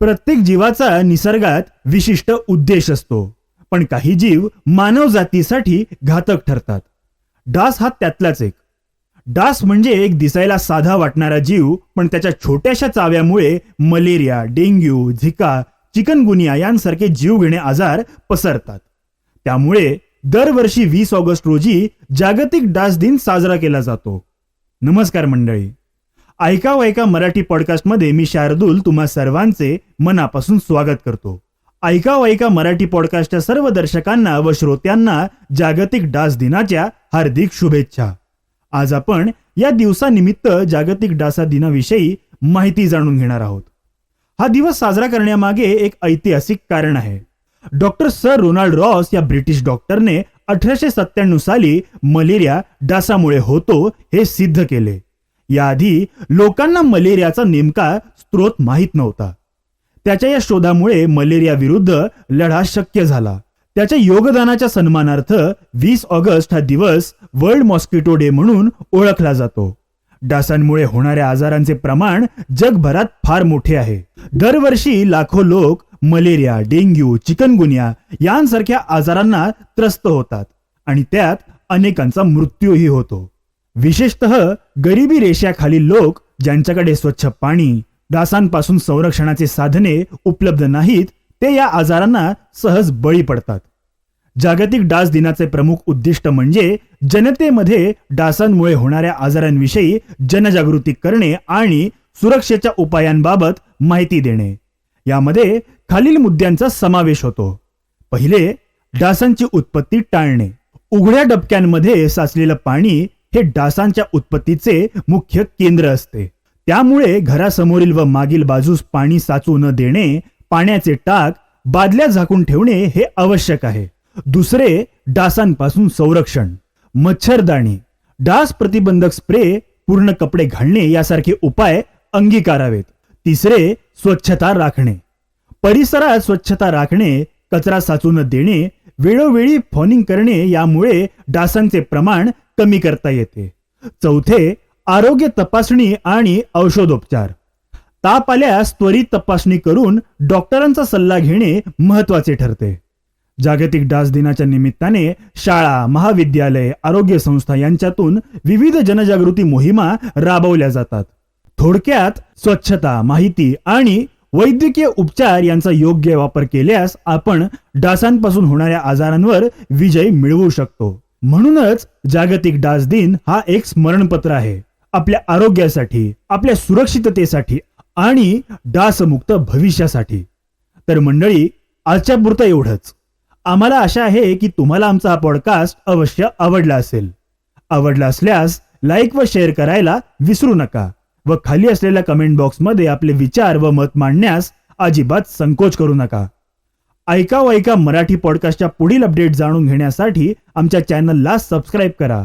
प्रत्येक जीवाचा निसर्गात विशिष्ट उद्देश असतो पण काही जीव मानव जातीसाठी घातक ठरतात. डास हा त्यातलाच एक. डास म्हणजे एक दिसायला साधा वाटणारा जीव पण त्याच्या छोट्याशा चाव्यामुळे मलेरिया डेंग्यू झिका चिकनगुनिया यांसारखे जीवघेणे आजार पसरतात. त्यामुळे दरवर्षी वीस ऑगस्ट रोजी जागतिक डास दिन साजरा केला जातो. नमस्कार मंडळी. ऐकाव ऐका मराठी पॉडकास्टमध्ये मी शार्दूल तुम्हा सर्वांचे मनापासून स्वागत करतो. ऐका ऐका मराठी पॉडकास्टच्या सर्व दर्शकांना व श्रोत्यांना जागतिक डास दिनाच्या हार्दिक शुभेच्छा. आज आपण या दिवसानिमित्त जागतिक डासा दिनाविषयी माहिती जाणून घेणार आहोत. हा दिवस साजरा करण्यामागे एक ऐतिहासिक कारण आहे. डॉक्टर सर रोनाल्ड रॉस या ब्रिटिश डॉक्टरने अठराशे सत्त्याण्णव साली मलेरिया डासामुळे होतो हे सिद्ध केले. याआधी लोकांना मलेरियाचा नेमका स्त्रोत माहीत नव्हता. त्याच्या या शोधामुळे मलेरिया विरुद्ध लढा शक्य झाला. त्याच्या योगदानाच्या सन्मानार्थ वीस ऑगस्ट हा दिवस वर्ल्ड मॉस्किटो डे म्हणून ओळखला जातो. डासांमुळे होणाऱ्या आजारांचे प्रमाण जगभरात फार मोठे आहे. दरवर्षी लाखो लोक मलेरिया डेंग्यू चिकनगुनिया यांसारख्या आजारांना त्रस्त होतात आणि त्यात अनेकांचा मृत्यूही होतो. विशेषतः गरिबी रेषाखालील लोक ज्यांच्याकडे स्वच्छ पाणी डासांपासून संरक्षणाचे साधने उपलब्ध नाहीत ते या आजारांना सहज बळी पडतात. जागतिक डास दिनाचे प्रमुख उद्दिष्ट म्हणजे जनतेमध्ये डासांमुळे होणाऱ्या आजारांविषयी जनजागृती करणे आणि सुरक्षेच्या उपायांबाबत माहिती देणे. यामध्ये खालील मुद्द्यांचा समावेश होतो. पहिले डासांची उत्पत्ती टाळणे. उघड्या डबक्यांमध्ये साचलेलं पाणी हे डासांच्या उत्पत्तीचे मुख्य केंद्र असते. त्यामुळे घरासमोरील व मागील बाजूस पाणी साचू न देणे पाण्याचे टाक बादल्या झाकून ठेवणे हे आवश्यक आहे. दुसरे डासांपासून संरक्षण. मच्छरदाणी. डास प्रतिबंधक स्प्रे पूर्ण कपडे घालणे यासारखे उपाय अंगीकारावेत. तिसरे स्वच्छता राखणे. परिसरात स्वच्छता राखणे कचरा साचू न देणे वेळोवेळी फॉनिंग करणे यामुळे डासांचे प्रमाण कमी करता येते. चौथे आरोग्य तपासणी आणि औषधोपचार. ताप आल्यास त्वरित तपासणी करून डॉक्टरांचा सल्ला घेणे महत्त्वाचे ठरते. जागतिक डास दिनाच्या निमित्ताने शाळा महाविद्यालय आरोग्य संस्था यांच्यातून विविध जनजागृती मोहिमा राबवल्या जातात. थोडक्यात स्वच्छता माहिती आणि वैद्यकीय उपचार यांचा योग्य वापर केल्यास आपण डासांपासून होणाऱ्या आजारांवर विजय मिळवू शकतो. म्हणूनच जागतिक डास दिन हा एक स्मरणपत्र आहे. आपल्या आरोग्यासाठी आपल्या सुरक्षिततेसाठी आणि डासमुक्त भविष्यासाठी. तर मंडळी आजच्या पुरतं एवढंच. आम्हाला आशा आहे की तुम्हाला आमचा हा पॉडकास्ट अवश्य आवडला असेल. आवडला असल्यास लाईक व शेअर करायला विसरू नका व खाली असलेल्या कमेंट बॉक्समध्ये आपले विचार व मत मांडण्यास अजिबात संकोच करू नका. ऐका व ऐका मराठी पॉडकास्टच्या पुढील अपडेट जाणून घेण्यासाठी आमच्या चॅनलला सबस्क्राईब करा.